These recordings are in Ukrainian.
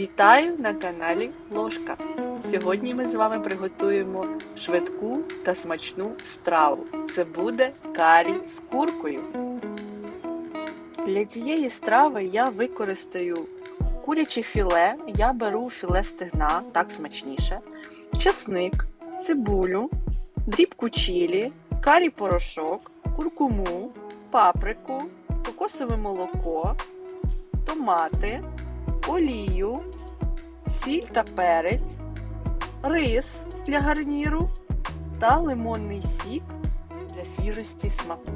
Вітаю на каналі Ложка. Сьогодні ми з вами приготуємо швидку та смачну страву. Це буде карі з куркою. Для цієї страви я використаю куряче філе, я беру філе стегна, так смачніше, часник, цибулю, дрібку чілі, карі порошок, куркуму, паприку, кокосове молоко, томати, олію, сіль та перець, рис для гарніру та лимонний сік для свіжості смаку.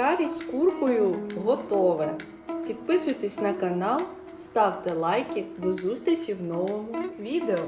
Карі з куркою готове. Підписуйтесь на канал, ставте лайки. До зустрічі в новому відео!